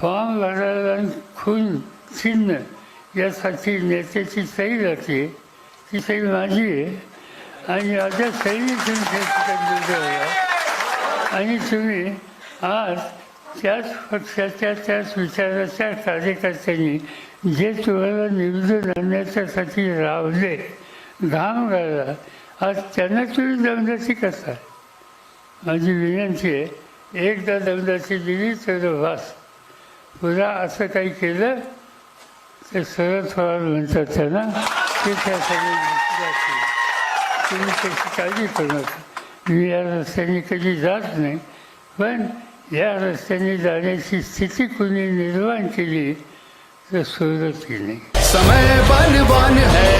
Form भरायला खून चिन्ह यासाठी नेत्याची सही लागते ती सही माझी आहे आणि माझ्या सहीने तुम्ही आणि तुम्ही आज त्याच पक्षाच्या त्याच विचाराच्या कार्यकर्त्यांनी जे तुम्हाला निवडून आणण्याच्यासाठी रावले घाम गाळला आज त्यांना तुम्ही दमदाची कसा माझी विनंती आहे एकदा दमदाची दिली तर वास पुन्हा असं काही केलं तर सरळ थोडा म्हणतात त्यांना ते त्यासाठी तुम्ही त्याची काळजी करू नका. मी या रस्त्याने कधी जात नाही पण या रस्त्याने जाण्याची स्थिती कुणी निर्माण केली तर सुरत केली. समय बलवान है।